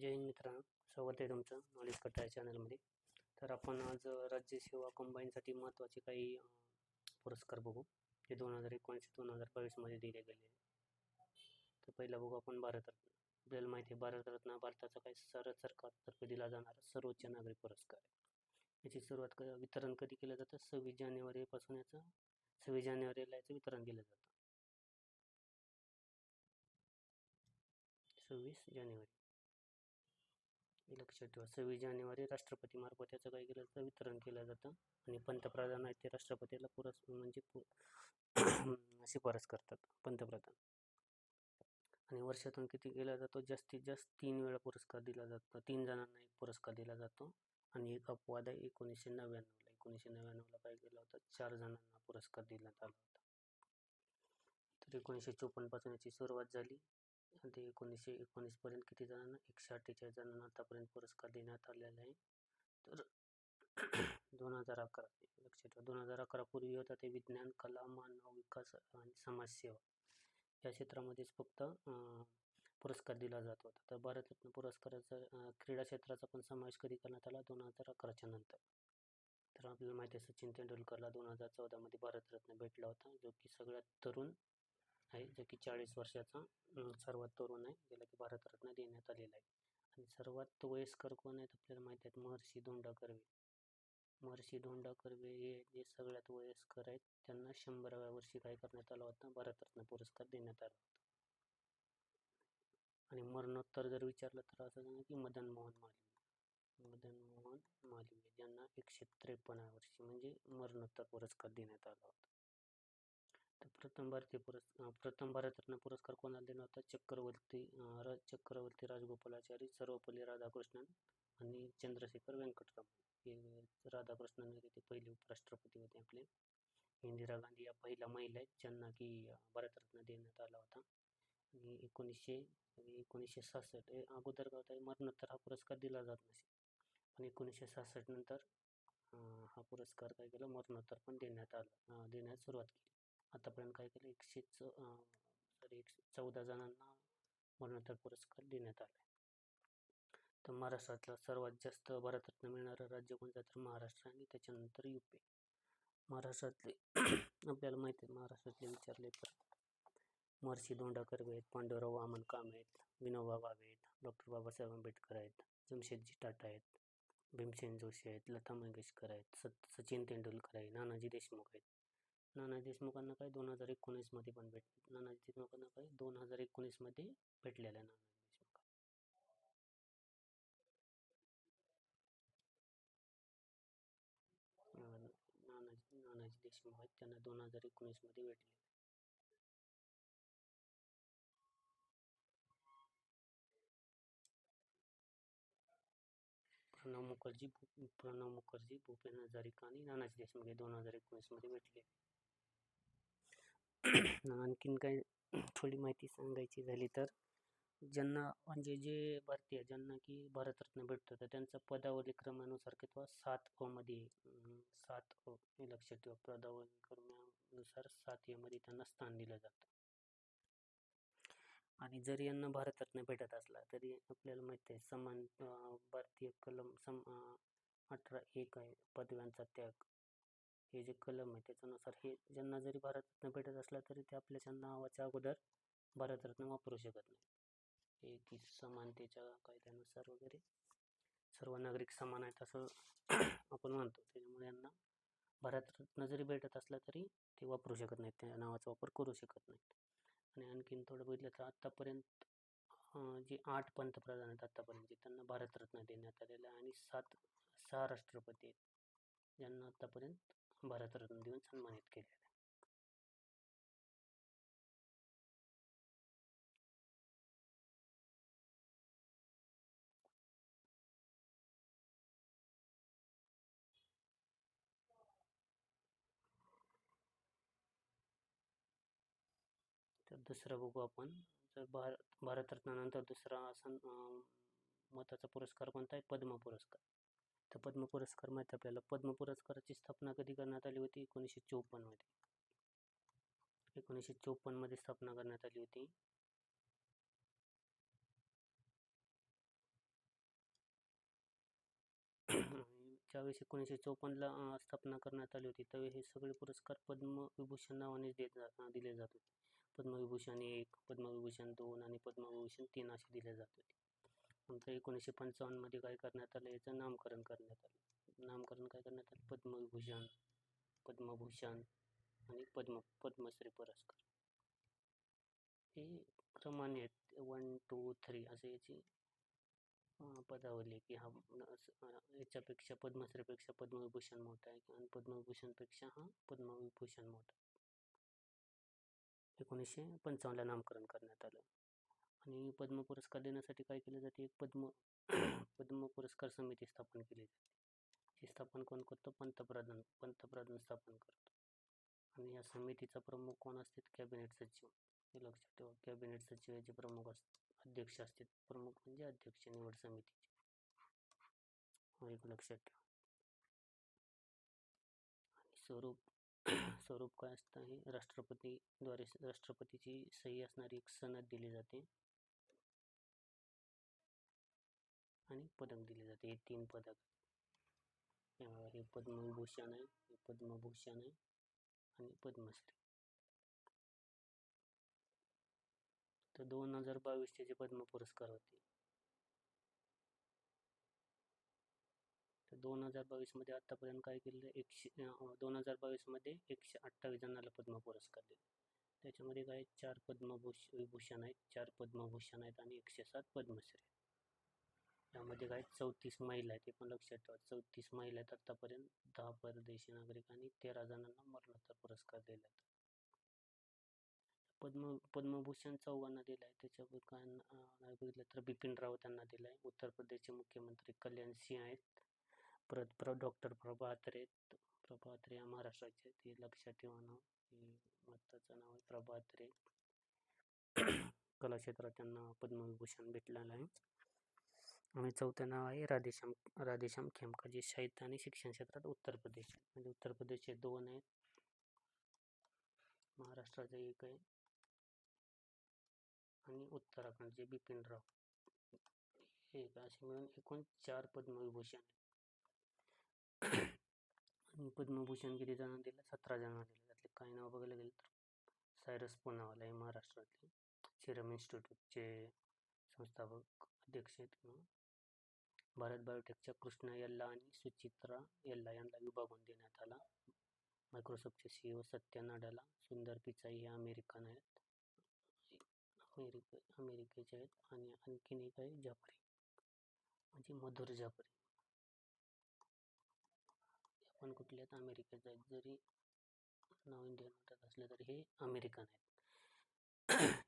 जय हिंद मित्रांनो स्वागत आहे तुमचं नॉलेज कट्टा या चॅनलमध्ये तर आपण आज राज्य सेवा कंबाईनसाठी महत्त्वाचे काही पुरस्कार बघू. जे दोन हजार एकोणीस दोन हजार बावीसमध्ये दिले गेले तर पहिला बघू आपण भारतरत्न. आपल्याला माहिती आहे भारतरत्न भारताचा काही सर सरकारतर्फे दिला जाणारा सर्वोच्च नागरिक पुरस्कार आहे. याची सुरुवात क वितरण कधी केलं जातं? सव्वीस जानेवारीपासून याचं सव्वीस जानेवारीला याचं वितरण केलं जातं. सव्वीस जानेवारी. लक्षात ठेवा. सव्वीस जानेवारी राष्ट्रपतीमार्फत याचं काय केलं जातं वितरण केलं जातं आणि पंतप्रधान आहेत ते राष्ट्रपतीला पुरस् म्हणजे पु शिफारस करतात पंतप्रधान. आणि वर्षातून किती केला जातो? जास्तीत जास्त तीन वेळा पुरस्कार दिला जातो. तीन जणांना एक पुरस्कार दिला जातो आणि एक अपवाद आहे. एकोणीसशे नव्याण्णवला एकोणीसशे नव्याण्णवला काय केलं होतं? चार जणांना पुरस्कार देण्यात आला होता. तर एकोणीसशे चोपन्नपासून याची सुरुवात झाली. ते एकोणीसशे एकोणीसपर्यंत किती जणांना? एकशे अठ्ठेचाळीस जणांना आतापर्यंत पुरस्कार देण्यात आलेला आहे. तर दोन हजार अकरा लक्षात ठेवा. दोन हजार अकरा पूर्वी होता ते विज्ञान कला मानव विकास आणि समाजसेवा. या क्षेत्रामध्येच फक्त पुरस्कार दिला जात होता. तर भारतरत्न पुरस्काराचा क्रीडा क्षेत्राचा पण समावेश कधी करण्यात आला? दोन हजार अकराच्या नंतर. तर आपल्याला माहिती आहे सचिन तेंडुलकरला दोन हजार चौदामध्ये भारतरत्न भेटला होता जो की सगळ्यात तरुण आहे जो की चाळीस वर्षाचा सर्वात तरुण आहे ज्याला की भारतरत्न देण्यात आलेला आहे. आणि सर्वात वयस्कर कोण आहेत आपल्याला माहिती आहेत महर्षी धोंडा कर्वे महर्षी धोंडा कर्वे हे जे सगळ्यात वयस्कर आहेत त्यांना शंभराव्या वर्षी काय करण्यात आला होता? भारतरत्न पुरस्कार देण्यात आला होता. आणि मरणोत्तर जर विचारलं तर असं सांगा की मदन मोहन मालवीय. मदन मोहन मालवीय ज्यांना एकशे त्रेपन्नाव्या वर्षी म्हणजे मरणोत्तर पुरस्कार देण्यात आला होता. तर प्रथम भारतीय पुरस् प्रथम भारतरत्न पुरस्कार कोणाला दिला होता? चक्रवर्ती राज चक्रवर्ती राजगोपालाचारी सर्वपल्ली राधाकृष्णन आणि चंद्रशेखर व्यंकटरामन हे राधाकृष्णन हे ते पहिले उपराष्ट्रपती होते आपले. इंदिरा गांधी या पहिल्या महिला आहेत ज्यांना की भारतरत्न देण्यात आला होता. आणि एकोणीसशे एकोणीसशे सहासष्ट हे अगोदर काय होता मरणोत्तर हा पुरस्कार दिला जात नसे. पण एकोणीसशे सहासष्ट नंतर हा पुरस्कार काय केला? मरणोत्तर पण देण्यात आला देण्यास सुरुवात केली. आतापर्यंत काय केलं? एकशे च सॉरी एकशे चौदा जणांना मरणोत्तर पुरस्कार देण्यात आला. तर महाराष्ट्रातला सर्वात जास्त भारतरत्न मिळणारं राज्य कोणतं? तर महाराष्ट्र आणि त्याच्यानंतर यू पी महाराष्ट्रातले आपल्याला माहिती आहे महाराष्ट्रातले विचारले तर महर्षी धोंडा कर्वे आहेत पांडुराव वामन काम आहेत विनोबा भावे आहेत डॉक्टर बाबासाहेब आंबेडकर आहेत जमशेदजी टाटा आहेत भीमसेन जोशी आहेत लता मंगेशकर आहेत सत सचिन तेंडुलकर आहे नानाजी देशमुख आहेत. नानाजी देशमुखांना काय दोन हजार एकोणीसमध्ये पण भेट नानाजी देशमुखांना काय दोन हजार एकोणीसमध्ये भेटलेलं आहे नानाजी देशमुख नानाजी नानाजी देशमुख आहेत त्यांना दोन हजार एकोणीसमध्ये भेटले. प्रणव मुखर्जी प्रणव मुखर्जी भूपेन हजारिका आणि नानाजी देशमुख हे दोन हजार एकोणीसमध्ये भेटले. आणखीन काही थोडी माहिती सांगायची झाली तर ज्यांना म्हणजे जे भारतीय ज्यांना की भारतरत्न भेटतो तर त्यांचा पदावली क्रमानुसार किंवा सात अ मध्ये सात अ हे लक्षात ठेवा पदावली क्रमानुसार सात मध्ये त्यांना स्थान दिलं जातं. आणि जरी यांना भारतरत्न भेटत असला तरी आपल्याला माहिती आहे समान भारतीय कलम सम अठरा एक आहे पदव्यांचा त्याग. हे जे कलम आहे त्याच्यानुसार हे ज्यांना जरी भारतरत्न भेटत असला तरी ते आपल्या नावाच्या अगोदर भारतरत्न वापरू शकत नाही एक समानतेच्या कायद्यानुसार वगैरे सर्व नागरिक समान आहेत असं आपण मानतो त्याच्यामुळे यांना भारतरत्न जरी भेटत असला तरी ते वापरू शकत नाहीत. त्या नावाचा वापर करू शकत नाहीत. आणि आणखीन थोडं बघितलं तर आत्तापर्यंत जे आठ पंतप्रधान आहेत आत्तापर्यंत त्यांना भारतरत्न देण्यात आलेलं आहे आणि सात सहा राष्ट्रपती आहेत ज्यांना आत्तापर्यंत भारतरत्न देऊन सन्मानित केलेलं आहे. तर दुसरं बघू आपण. तर भार भारतरत्नानंतर दुसरा सन महत्त्वाचा पुरस्कार कोणता आहे? पद्म पुरस्कार. तर पद्म पुरस्कार माहिती आपल्याला. पद्म पुरस्काराची स्थापना कधी करण्यात आली होती? एकोणीसशे चोपन्नमध्ये एकोणीसशे चोपन्नमध्ये स्थापना करण्यात आली होती. ज्यावेळेस एकोणीसशे चोपन्नला स्थापना करण्यात आली होती त्यावेळी हे सगळे पुरस्कार पद्मविभूषण नावाने देत दिले जात होते. पद्मविभूषण एक पद्मविभूषण दोन आणि पद्मविभूषण तीन असे दिले जात होते. नंतर एकोणीसशे पंचावन्नमध्ये काय करण्यात आलं याचं नामकरण करण्यात आलं. नामकरण काय करण्यात आलं? पद्मविभूषण पद्मभूषण आणि पद्म पद्मश्री पुरस्कार. हे क्रमाने आहेत वन टू थ्री असे याची पदावली की हा याच्यापेक्षा पद्मश्रीपेक्षा पद्मविभूषण मोठा आहे आणि पद्मविभूषणपेक्षा हा पद्मविभूषण मोठा आहे. एकोणीसशे पंचावन्नला नामकरण करण्यात आलं. आणि पद्म पुरस्कार देण्यासाठी काय केले जाते? एक पद्म पद्म पुरस्कार समिती स्थापन केली जाते. ही स्थापन कोण करतो? पंतप्रधान पंतप्रधान स्थापन करतो. आणि या समितीचा प्रमुख कोण असतात? कॅबिनेट सचिव. हे लक्षात ठेवा कॅबिनेट सचिव याचे प्रमुख असतात अध्यक्ष असतात. प्रमुख म्हणजे अध्यक्ष निवड समितीचे. एक लक्षात ठेवा. आणि स्वरूप स्वरूप काय असतं? हे राष्ट्रपतीद्वारे राष्ट्रपतीची सही असणारी एक सनद दिली जाते. आणि पदक दिले जाते. हे तीन पदक. हे पद्मविभूषण आहे हे पद्मभूषण आहे आणि पद्मश्री. तर दोन हजार बावीसचे जे पद्म पुरस्कार होते. तर दोन हजार बावीसमध्ये आत्तापर्यंत काय केलेलं एकशे हो, दोन हजार बावीसमध्ये एकशे अठ्ठावीस जणांना पद्म पुरस्कार दिले. त्याच्यामध्ये काय? चार पद्मभूष विभूषण आहेत चार पद्मभूषण आहेत आणि एकशे सात पद्मश्री त्यामध्ये काय चौतीस महिला आहेत ते पण लक्षात ठेवा. चौतीस महिला आहेत आत्तापर्यंत दहा परदेशी नागरिक आणि तेरा जणांना मरणोत्तर पुरस्कार दिला आहे. पद्म पद्मभूषण चौघांना दिला आहे. त्याच्यावर काय बघितलं तर बिपिन रावत यांना दिला आहे. उत्तर प्रदेशचे मुख्यमंत्री कल्याण सिंह आहेत. परत प्र डॉक्टर प्रभा आत्रे आहेत प्रभा आत्रे या महाराष्ट्राचे आहेत. लक्षात ठेवा नाव हे नाव आहे प्रभा आत्रे कलाक्षेत्रात त्यांना पद्मविभूषण भेटलेलं आहे. आणि चौथं नाव आहे राधेश्याम राधेश्याम खेमका जे साहित्य आणि शिक्षण क्षेत्रात उत्तर प्रदेश. म्हणजे उत्तर प्रदेशचे दोन आहेत. महाराष्ट्राचे एक आहे. आणि उत्तराखंडचे बिपिन राव एक असे मिळून एकूण चार पद्मविभूषण आणि पद्मभूषण किती जणांना दिलं? सतरा जणांना दिलं. त्यातले काही नाव बघायला गेलं तर सायरस पुनावाला आहे महाराष्ट्रातले. सिरम इन्स्टिट्यूटचे संस्थापक अध्यक्ष आहेत किंवा भारत बायोटेकच्या कृष्णा यल्ला आणि सुचित्रा यल्ला यांना विभागून देण्यात आला. मायक्रोसॉफ्टचे सी ओ सत्या नाडाला सुंदर पिचाई हे अमेरिकन आहेत. अमेरिके अमेरिकेचे आहेत आणि आणखीन एक आहे जाफरी. म्हणजे मधुर जाफरी. पण कुठले आहेत अमेरिकेचे आहेत. जरी नाव इंडियन वाटत असले तरी हे अमेरिकन आहेत.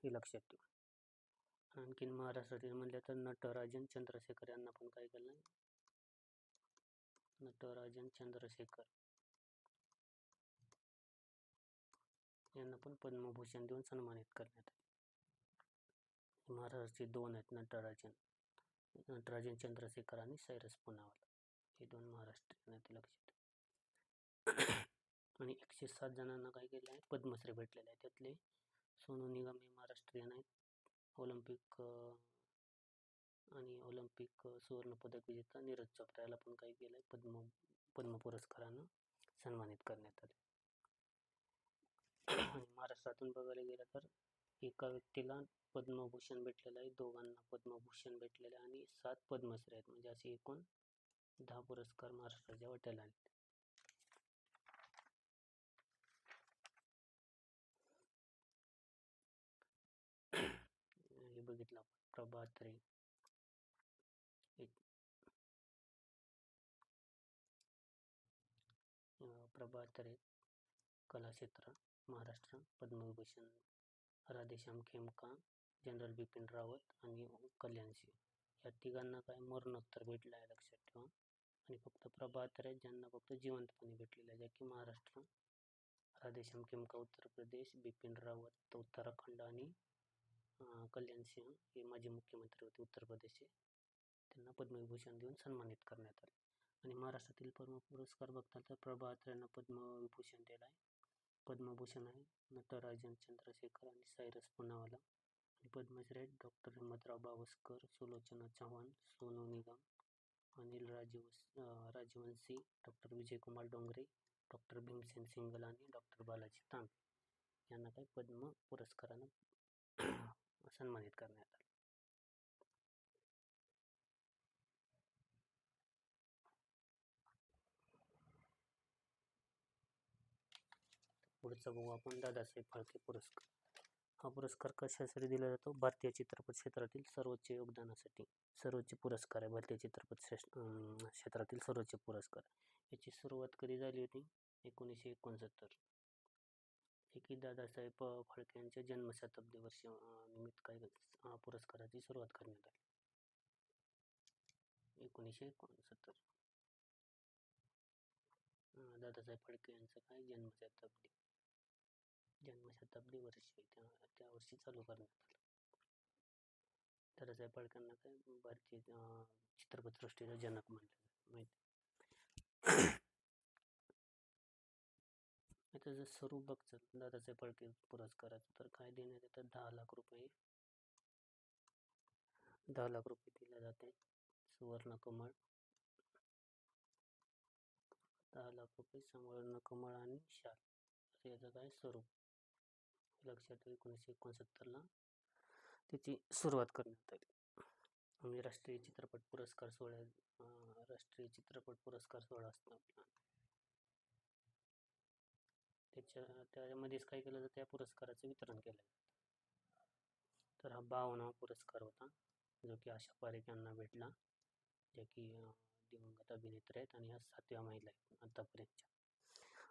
हे लक्षात ठेवा. आणखीन महाराष्ट्रातील म्हणलं तर नटराजन चंद्रशेखर यांना पण काय केलं? नटराजन चंद्रशेखर. यांना पण पद्मभूषण देऊन सन्मानित करण्यात आले. महाराष्ट्राचे दोन आहेत नटराजन नटराजन चंद्रशेखर आणि सैरस पुनावाला. हे दोन महाराष्ट्रीयन आहेत लक्षात आणि एकशे सात जणांना काय केलं आहे पद्मश्री भेटलेले आहे त्यातले. सोनू निगम हे महाराष्ट्रीयन आहेत. ऑलिम्पिक आणि ऑलिम्पिक सुवर्णपदक विजेता नीरज चोप्रा याला पण काय केलं आहे पद्म पद्म पुरस्कारानं सन्मानित करण्यात आले. आणि महाराष्ट्रातून बघायला गेलं तर एका व्यक्तीला पद्मभूषण भेटलेलं आहे दोघांना पद्मभूषण भेटलेलं आहे आणि सात पद्मश्री आहेत. म्हणजे असे एकूण दहा पुरस्कार महाराष्ट्राच्या वाट्याला आले हे बघितला प्रभात रे. प्रभात रे. कलाक्षेत्र महाराष्ट्र पद्मविभूषण राधेश्याम खेमका जनरल बिपिन रावत आणि कल्याण सिंह. या तिघांना काय मरणोत्तर भेटलं आहे लक्षात ठेवा. आणि फक्त प्रभात रे ज्यांना फक्त जिवंतपणे भेटलेलं आहे ज्या की महाराष्ट्र राधेश्याम खेमका उत्तर प्रदेश बिपिन रावत उत्तराखंड आणि कल्याण सिंह हे माजी मुख्यमंत्री होते उत्तर प्रदेशचे. त्यांना पद्मविभूषण देऊन सन्मानित करण्यात आले. आणि महाराष्ट्रातील पद्म पुरस्कार बघताल तर प्रभात यांना पद्मविभूषण दिला आहे. पद्मभूषण आहे नटराजन चंद्रशेखर आणि सायरस पुनावाला. आणि पद्मश्री आहेत doctor Himmatrao Bawaskar Sulochana Chavan Sonu Nigam Anil Rajeev Rajvanshi doctor Vijaykumar Dongre doctor Bhimsen Singhal आणि डॉक्टर बालाजी तांबे यांना काही पद्म पुरस्कारानं सन्मानित करण्यात आले. पुढचा बघू आपण दादासाहेब फाळके पुरस्कार. हा पुरस्कार कशासाठी दिला जातो? भारतीय चित्रपट क्षेत्रातील सर्वोच्च योगदानासाठी. सर्वोच्च पुरस्कार आहे भारतीय चित्रपट श्रेष्ठ क्षेत्रातील सर्वोच्च पुरस्कार. याची सुरुवात कधी झाली होती? एकोणीसशे एकोणसत्तर. जे की दादासाहेब फाळके यांच्या जन्मशताब्दी वर्ष निमित्त काय पुरस्काराची सुरुवात करण्यात आली. एकोणीसशे एकोणसत्तर. दादासाहेब फाळके यांचं काय जन्मशताब्दी? जन्मशताब्दी वर्ष त्या त्या वर्षी चालू करण्यात आलं. दादासाहेब फाळक्यांना काय भारतीय चित्रपट चित्रपटसृष्टीचा जनक म्हणलं माहिती त्याचं स्वरूप बघतात दादासाहेब फाळके पुरस्काराचं तर काय देण्यात येतं दहा लाख रुपये. दहा लाख रुपये दिले जाते. सुवर्ण कमळ. दहा लाख रुपये सुवर्ण कमळ आणि शाल. असं याचं काय स्वरूप? लक्षात एकोणीसशे एकोणसत्तरला त्याची सुरुवात करण्यात आली. आणि राष्ट्रीय चित्रपट पुरस्कार सोहळ्या राष्ट्रीय चित्रपट पुरस्कार सोहळा असतो आपला. त्याच्या त्यामध्येच काय केलं जातं या पुरस्काराचं वितरण केलं जातं. तर हा बावनावा पुरस्कार होता जो की आशा पारेख यांना भेटला ज्या की दिवंगत अभिनेत्री आहेत आणि ह्या सातव्या महिला आहेत आतापर्यंतच्या.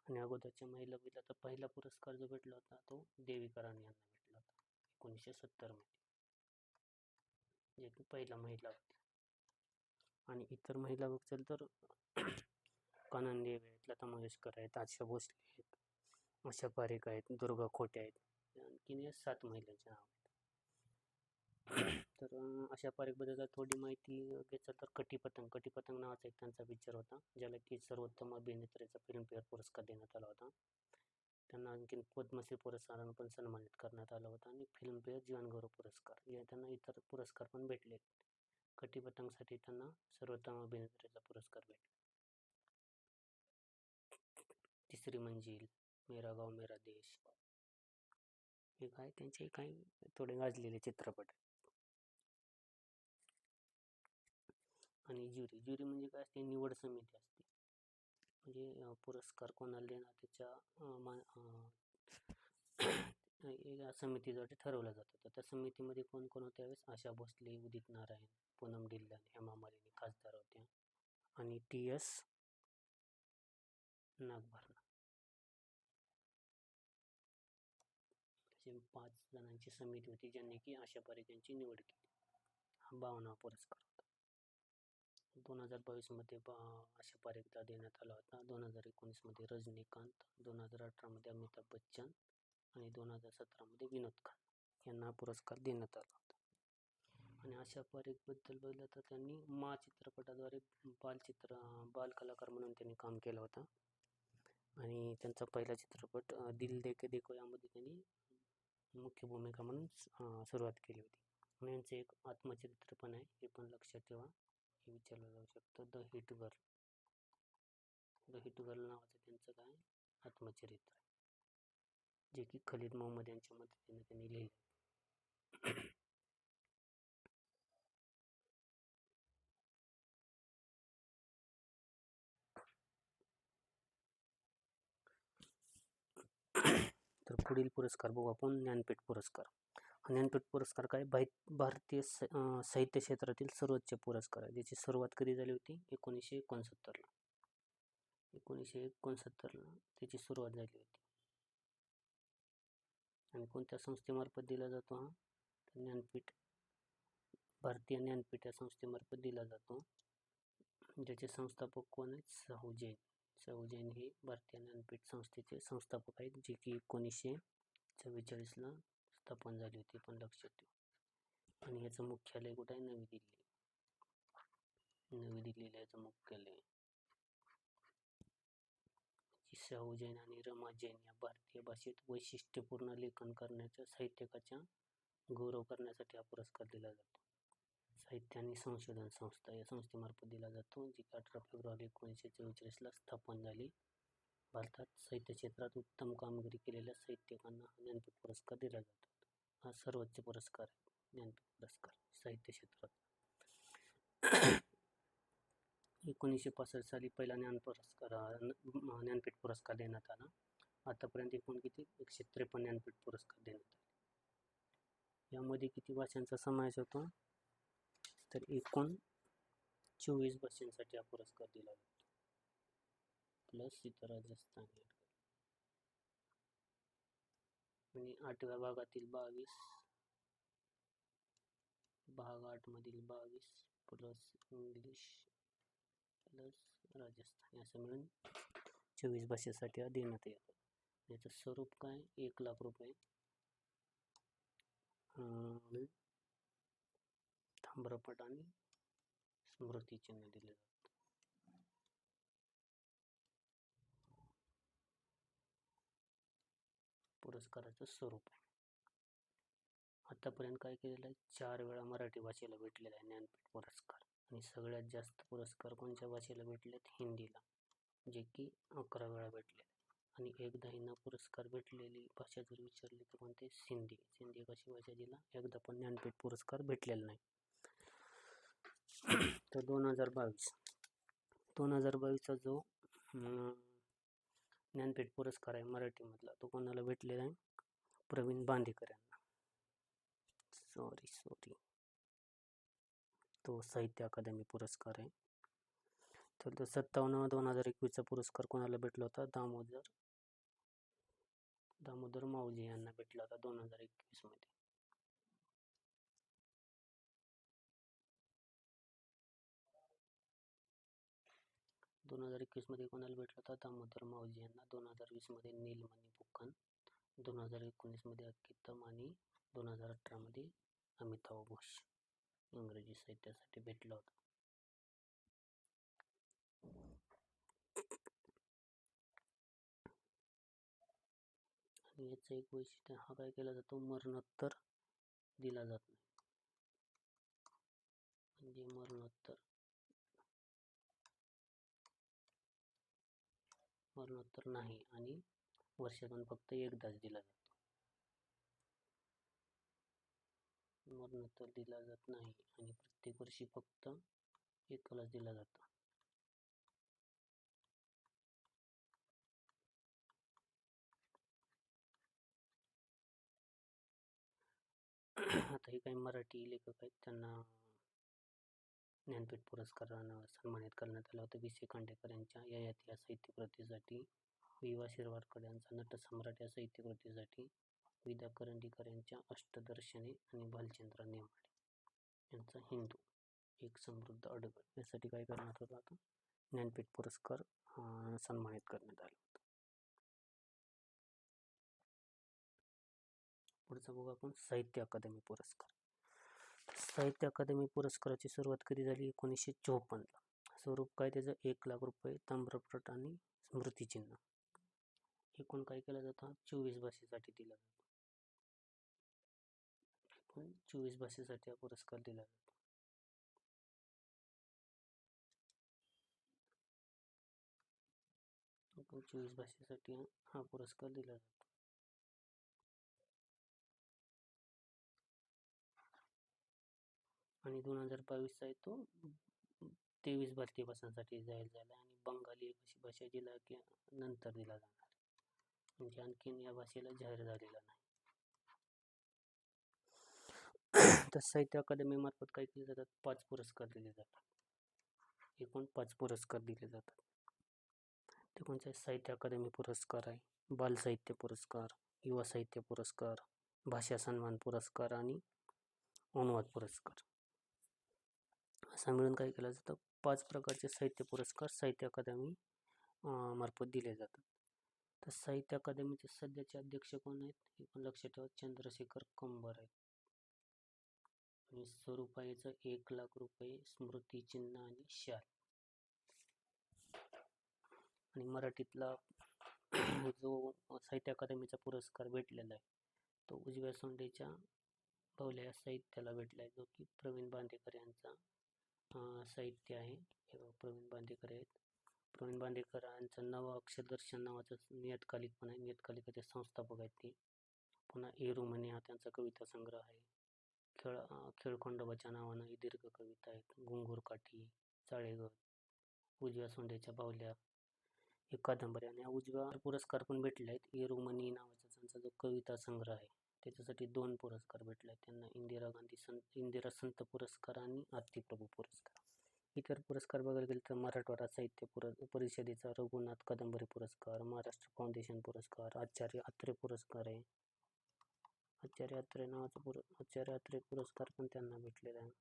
आणि अगोदरच्या महिला बघितलं तर पहिला पुरस्कार जो भेटला होता तो देविका यांना भेटला होता एकोणीसशे सत्तरमध्ये जे की पहिला महिला होती. आणि इतर महिला बघतील तर कानन देव आहेत लता मंगेशकर आहेत आशा भोसले आहेत आशा पारेख आहेत. दुर्गा खोटे आहेत. आणखीन या सात महिलांचे नाव आहेत. तर अं, आशा पारेखबद्दल थोडी माहिती घ्यायचं तर कटीपतंग कटीपतंग नावाचा एक त्यांचा पिक्चर होता ज्याला की सर्वोत्तम अभिनेत्रीचा फिल्मफेअर पुरस्कार देण्यात आला होता. त्यांना आणखीन पद्मश्री पुरस्कारानं पण सन्मानित करण्यात आलं होतं आणि फिल्मफेअर जीवनगौरव पुरस्कार. या त्यांना इतर पुरस्कार पण भेटले कटीपतंगसाठी त्यांना सर्वोत्तम अभिनेत्रीचा पुरस्कार भेटला. तिसरी मंजिल. मेरा गाव मेरा देश. हे काय? त्यांचे काही थोडे गाजलेले चित्रपट. आणि ज्युरी ज्युरी म्हणजे काय असते? निवड समिती असते. म्हणजे पुरस्कार कोणाला देणार त्याच्या अं, मा एका समितीद्वारे ठरवलं जातं. तर त्या समितीमध्ये कोण कोण होत्या वेळेस आशा भोसले उदित नारायण पूनम ढिल्लन हेमा मालिनी खासदार होत्या. आणि टी एस नागभरणा. असे पाच जणांची समिती होती ज्यांनी की आशा पारेख यांची निवड केली. हा भावना पुरस्कार होता. दोन हजार बावीसमध्ये बा आशा पारेखला देण्यात आला होता. दोन हजार एकोणीसमध्ये रजनीकांत दोन हजार अठरामध्ये अमिताभ बच्चन आणि दोन हजार सतरामध्ये विनोद खान यांना हा पुरस्कार देण्यात आला होता. आणि आशा पारेखबद्दल बोललं तर त्यांनी मा चित्रपटाद्वारे बालचित्र बालकलाकार म्हणून त्यांनी काम केलं होतं. आणि त्यांचा पहिला चित्रपट दिल दे के देखो यामध्ये त्यांनी मुख्य भूमिका म्हणून सुरुवात केली होती. आणि यांचं एक आत्मचरित्र पण आहे. हे पण लक्षात ठेवा. हे विचारलं जाऊ शकतं. The hit girl. The hit girl नावाचं त्यांचं काय? आत्मचरित्र. आहे जे की खलीद मोहम्मद यांच्या मदतीने त्यांनी लिहिलं. तर पुढील पुरस्कार बघू आपण ज्ञानपीठ पुरस्कार. ज्ञानपीठ पुरस्कार काय? बाहि भारतीय स साहित्य क्षेत्रातील सर्वोच्च पुरस्कार आहे ज्याची सुरुवात कधी झाली होती? एकोणीसशे एकोणसत्तरला. एकोणीसशे एकोणसत्तरला त्याची सुरुवात झाली होती. आणि कोणत्या संस्थेमार्फत दिला जातो हा? तर ज्ञानपीठ भारतीय ज्ञानपीठ या संस्थेमार्फत दिला जातो. ज्याचे संस्थापक कोण आहेत? साहू जैन. साहू जैन हे भारतीय ज्ञानपीठ संस्थेचे संस्थापक आहेत जे की एकोणीसशे चव्वेचाळीसला स्थापन झाली होती पण लक्षात ठेवू. आणि याचं मुख्यालय कुठं आहे? नवी दिल्ली. नवी दिल्लीला याचं मुख्यालय शाहू जैन आणि रमा जैन या भारतीय भाषेत वैशिष्ट्यपूर्ण लेखन करण्याच्या साहित्यकाच्या गौरव करण्यासाठी हा पुरस्कार दिला जातो. साहित्य आणि संशोधन संस्था या संस्थेमार्फत दिला जातो जी की अठरा फेब्रुवारी एकोणीसशे चव्वेचाळीसला स्थापन झाली. भारतात साहित्य क्षेत्रात उत्तम कामगिरी केलेल्या साहित्यिकांना हा ज्ञानपीठ पुरस्कार दिला जातो. हा सर्वोच्च पुरस्कार आहे. ज्ञानपीठ पुरस्कार साहित्य क्षेत्रात एकोणीसशे पासष्ट साली पहिला ज्ञान पुरस्कार ज्ञानपीठ पुरस्कार देण्यात आला. आतापर्यंत एकूण किती? एकशे त्रेपन्न ज्ञानपीठ पुरस्कार देण्यात आले. यामध्ये किती भाषांचा समावेश होतो? तर एकूण चोवीस भाषांसाठी हा पुरस्कार दिला जातो. प्लस इतर राजस्थान आणि आठव्या भागातील बावीस भाग आठ मधील बावीस प्लस इंग्लिश प्लस राजस्थान असं मिळून चोवीस भाषेसाठी हा देण्यात येतो. याचं स्वरूप काय? एक लाख रुपये. अं, आणि स्मृतिचिन्ह दिले जातात. पुरस्काराचं स्वरूप. आहे आतापर्यंत काय केलेलं आहे? चार वेळा मराठी भाषेला भेटलेला आहे ज्ञानपीठ पुरस्कार. आणि सगळ्यात जास्त पुरस्कार कोणत्या भाषेला भेटलेत? हिंदीला. जे की अकरा वेळा भेटले आणि एकदा हिंना पुरस्कार भेटलेली भाषा जर विचारली तर कोणते सिंधी. सिंधी कशी भाषा जिला एकदा पण ज्ञानपीठ पुरस्कार भेटलेला नाही. तर दोन हजार बावीस. दोन हजार बावीसचा जो ज्ञानपीठ पुरस्कार आहे मराठीमधला तो कोणाला भेटलेला आहे? प्रवीण बांदेकर यांना. सॉरी सॉरी तो साहित्य अकादमी पुरस्कार आहे. तर तो सत्तावन्न दोन हजार एकवीसचा पुरस्कार कोणाला भेटला होता? दामोदर दामोदर माऊली यांना भेटला होता दोन हजार एकवीसमध्ये. दोन हजार एकवीसमध्ये कोणाला भेटला होता? दामोदर मावजी यांना. दोन हजार वीसमध्ये नीलमणी फुकन दोन हजार एकोणीसमध्ये मध्ये आणि दोन हजार अठरामध्ये अमिताभ घोष इंग्रजी साहित्यासाठी भेटला होता. आणि याचं एक वैशिष्ट्य हा काय केला जातो? मरणोत्तर दिला जात नाही. म्हणजे मरणोत्तर मरणोत्तर नाही आणि वर्षातून फक्त एकदाच दिला जातो. मरणोत्तर दिला जात नाही आणि प्रत्येक वर्षी फक्त एकालाच दिला जातो. आता हे काही मराठी लेखक आहेत त्यांना ज्ञानपीठ पुरस्कारानं सन्मानित करण्यात आलं होतं. वि सी. खांडेकर यांच्या ययाती या साहित्य कृतीसाठी वि वा. शिरवाडकर यांचा नटसम्राट या साहित्यकृतीसाठी विदा करंडीकर यांच्या अष्टदर्शने आणि भालचंद्र नेमाडे यांचा हिंदू एक समृद्ध अडगळ यासाठी काय करण्यात आलं होतं? ज्ञानपीठ पुरस्कार सन्मानित करण्यात आला होता. पुढचा बघू आपण साहित्य अकादमी पुरस्कार. साहित्य अकादमी पुरस्काराची सुरुवात कधी झाली? एकोणीसशे चोपन्नला स्वरूप काय त्याचं? एक लाख रुपये ताम्रपट आणि स्मृतिचिन्ह एकूण काय केला जातं? चोवीस भाषेसाठी दिला जातो. चोवीस भाषेसाठी हा पुरस्कार दिला जातो. चोवीस भाषेसाठी हा पुरस्कार दिला जातो. आणि दोन हजार बावीसचा आहे तो तेवीस भारतीय भाषांसाठी जाहीर झाला आणि बंगाली एक अशी भाषा जिला की नंतर दिला जाणार. म्हणजे आणखीन या भाषेला जाहीर झालेला नाही. तर साहित्य अकादमीमार्फत काय केले जातात? पाच पुरस्कार दिले जातात. एकूण पाच पुरस्कार दिले जातात. ते कोणते? साहित्य अकादमी पुरस्कार आहे. बाल साहित्य पुरस्कार युवा साहित्य पुरस्कार भाषा सन्मान पुरस्कार आणि अनुवाद पुरस्कार. असा मिळून काय केलं जातं. पाच प्रकारचे साहित्य पुरस्कार साहित्य अकादमी मार्फत दिले जातात. तर साहित्य अकादमीचे सध्याचे अध्यक्ष कोण आहेत? हे पण लक्षात ठेवा चंद्रशेखर कंबर आहेत. आणि स्वरूपायचं आहे एक लाख रुपये स्मृतिचिन्ह आणि शाल. आणि मराठीतला जो साहित्य अकादमीचा पुरस्कार भेटलेला आहे तो उजव्या सोंडेच्या भवल्या या साहित्याला भेटला आहे जो की प्रवीण बांदेकर यांचा साहित्य आहे. हे प्रवीण बांदेकर आहेत. प्रवीण बांदेकरांचं नवं अक्षरदर्शन नावाचं नियतकालिक पण आहे. नियतकालिकाचे संस्थापक आहेत ते. पुन्हा एरुमनी हा त्यांचा कविता संग्रह आहे. खेळ खेळखोंडोबाच्या खेळखंडोबाच्या नावानं ही दीर्घ कविता आहेत. घुंगूर काठी चाळेगड उजव्या सोंड्याच्या बावल्या हे कादंबरी आणि उजव्या पुरस्कार पण भेटले आहेत एरुमनी नावाचा त्यांचा जो कविता संग्रह आहे. त्याच्यासाठी दोन पुरस्कार भेटले. आहेत त्यांना इंदिरा गांधी संत इंदिरा संत पुरस्कार आणि आरतीप्रभू पुरस्कार. इतर पुरस्कार बघायला गेले तर मराठवाडा साहित्य पुर परिषदेचा रघुनाथ कादंबरी पुरस्कार महाराष्ट्र फाउंडेशन पुरस्कार आचार्य अत्रे पुरस्कार आहे. आचार्य अत्रे नावाचा पुर आचार्य अत्रे पुरस्कार पण त्यांना भेटलेला आहे.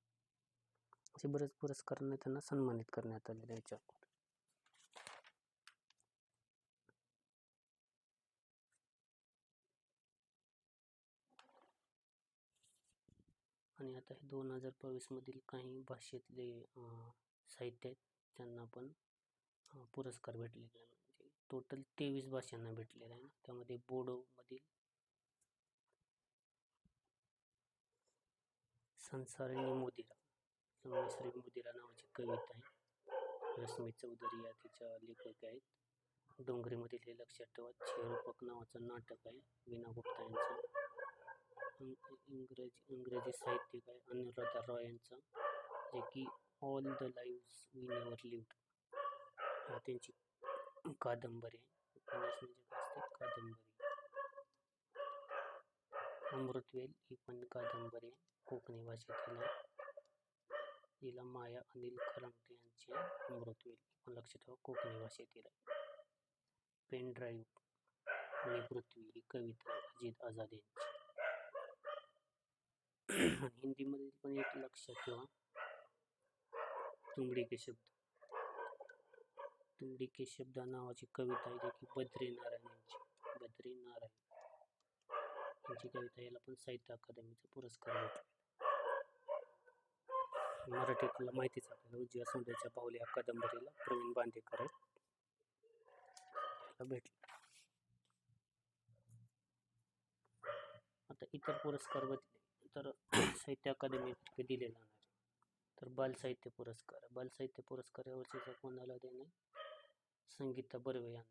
असे बरेच पुरस्कारांना त्यांना सन्मानित करण्यात आलेले आहे याच्या आणि आता हे दोन हजार बावीसमधील काही भाषेतले साहित्य आहेत त्यांना पण पुरस्कार भेटलेले आहे म्हणजे टोटल तेवीस भाषांना भेटलेला आहे. त्यामध्ये बोडोमधील संसारिणी मोदिरा संमिश्री मोदिरा नावाची कविता आहे. रश्मी चौधरी या तिच्या लेखक आहेत. डोंगरीमधील हे लक्षात ठेवा छेरूपक नावाचं नाटक आहे. विना गुप्ता यांचं. इंग्रजी इंग्रजी साहित्यिक आहे अनुराधा रॉय यांचं जे की all the lives we never lived हा त्यांची कादंबरी उपन्यास म्हणजे काय असते? कादंबरी. अमृतवेल ही पण कादंबरी कोकणी भाषेतील आहे. हिला माया अनिल खरंगटे यांची अमृतवेल पण लक्षात ठेवा कोकणी भाषेतील आहे. पेन ड्राईव्ह आणि पृथ्वी ही कविता अजित आझाद यांची हिंदीमध्ये पण एक लक्षात ठेवा तुमडी के शब्द. तुमडी के शब्द नावाची कविता आहे जी की बद्री नारायण यांची. बद्री नारायण यांची कविता याला पण साहित्य अकादमीचा पुरस्कार भेटला. मराठीतला माहितीच आपल्याला उजव्या सुंदरच्या पावली या कादंबरीला प्रवीण बांदेकर आहेत. भेटला. आता इतर पुरस्कार बघितले तर साहित्य अकादमीतर्फे दिले जाणार तर बाल साहित्य पुरस्कार बाल साहित्य पुरस्कार यावर्षीचा कोणाला देणे संगीता बर्वे यांना.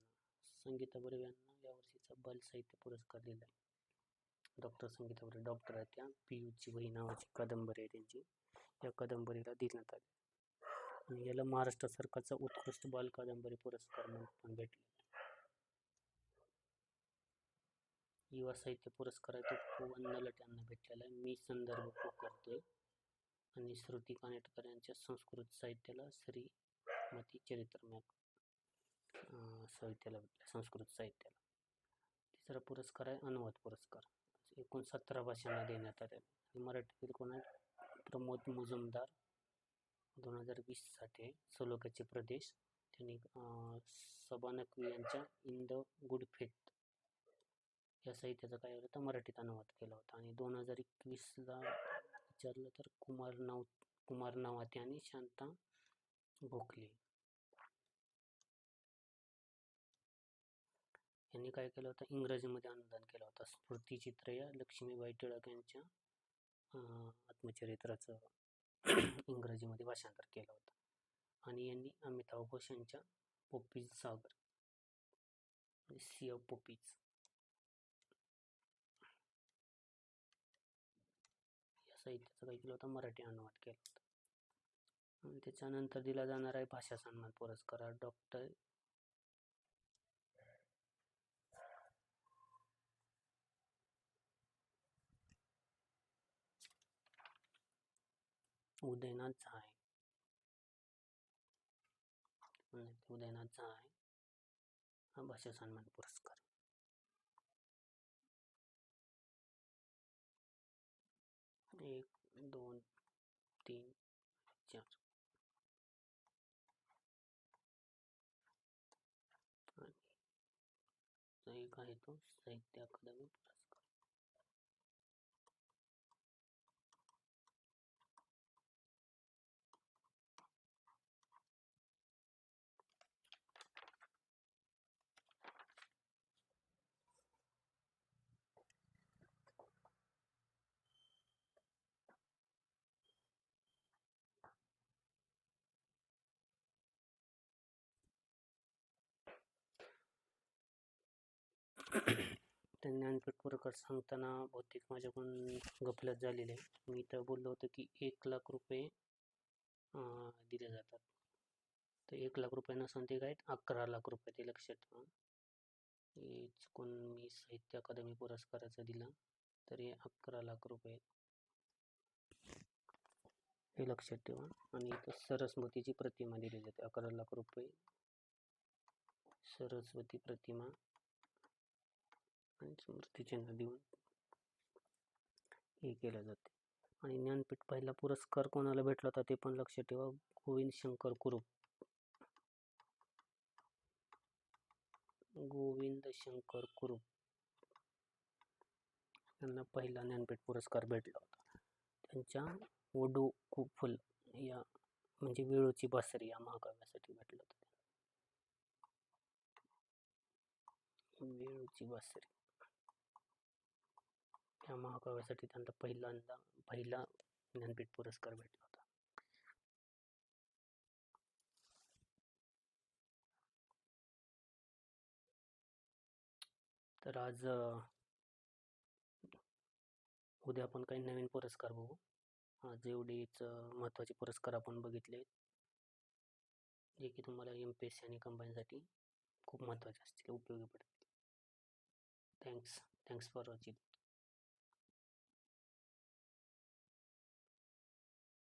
संगीता बर्वे यांना यावर्षीचा बाल साहित्य पुरस्कार दिला आहे. डॉक्टर संगीता बर्वे डॉक्टर आहेत त्या. पी यूची वही नावाची कादंबरी आहे त्यांची. या कादंबरीला देण्यात आली. आणि याला महाराष्ट्र सरकारचा उत्कृष्ट बाल कादंबरी पुरस्कार म्हणून पण भेटले युवा साहित्य पुरस्कार आहे तो पवन नलट यांना भेटलेला आहे. मी संदर्भ करतोय. आणि श्रुती कानेटकर यांच्या संस्कृत साहित्याला श्रीमती चरित्रम्याक साहित्याला भेटला संस्कृत साहित्याला. तिसरा पुरस्कार आहे अनुवाद पुरस्कार. एकूण सतरा भाषांना देण्यात आले आणि मराठीतील कोण आहे प्रमोद मुजुमदार दोन हजार वीससाठी आहे सलोख्याचे प्रदेश. त्यांनी सबानकवी यांच्या इन द गुड फेथ या साहित्याचा काय होतं मराठीत अनुवाद केला होता. आणि दोन हजार एकवीसला विचारलं तर कुमार नाव कुमार नावाते आणि शांता गोखले यांनी काय केलं होतं? इंग्रजीमध्ये अनुदान केला होता. स्मृतिचित्र या लक्ष्मीबाई टिळक यांच्या आत्मचरित्राचं इंग्रजीमध्ये भाषांतर केलं होतं. आणि यांनी अमिताभ घोष यांच्या पोपीज सागर सी ऑफ पोपीज साहित्याचा काय केलं होतं मराठी अनुवाद केला होता. आणि त्याच्यानंतर दिला जाणार आहे भाषा सन्मान पुरस्कार डॉक्टर उदयनाथ झाय. आहे उदयनाथ झाय आहे हा भाषा सन्मान पुरस्कार एक दोन तीन चार आणि एक आहे तो ज्ञानपीठ पुरस्कार सांगताना बहुतेक माझ्याकडून गफलत झालेली आहे. मी तर बोललो होतो की एक लाख रुपये दिले जातात. तर एक लाख रुपये नसून ते काय अकरा लाख रुपये ते लक्षात ठेवा. हे चुकून मी साहित्य अकादमी पुरस्काराचं दिलं तर हे अकरा लाख रुपये हे लक्षात ठेवा. आणि इथं सरस्वतीची प्रतिमा दिली जाते अकरा लाख रुपये. सरस्वती प्रतिमा. आणि स्मृतिचिन्ह देऊन हे केलं जाते. आणि ज्ञानपीठ पहिला पुरस्कार कोणाला भेटला होता ते पण लक्षात ठेवा. गोविंद शंकर कुरुप. गोविंद शंकर कुरुप. यांना पहिला ज्ञानपीठ पुरस्कार भेटला होता. त्यांच्या ओडू कुफुल या म्हणजे वेळूची बासरी या महाकाव्यासाठी भेटलं होतं. वेळूची बासरी. त्या महाकाव्यासाठी त्यांना पहिल्यांदा पहिला ज्ञानपीठ पुरस्कार भेटला होता. तर आज उद्या आपण काही नवीन पुरस्कार बघू. आज एवढेच महत्त्वाचे पुरस्कार आपण बघितले. जे की तुम्हाला एम पी एस सी आणि कंबाईनसाठी खूप महत्त्वाचे असतील उपयोगी पडतील. Thanks thanks for watching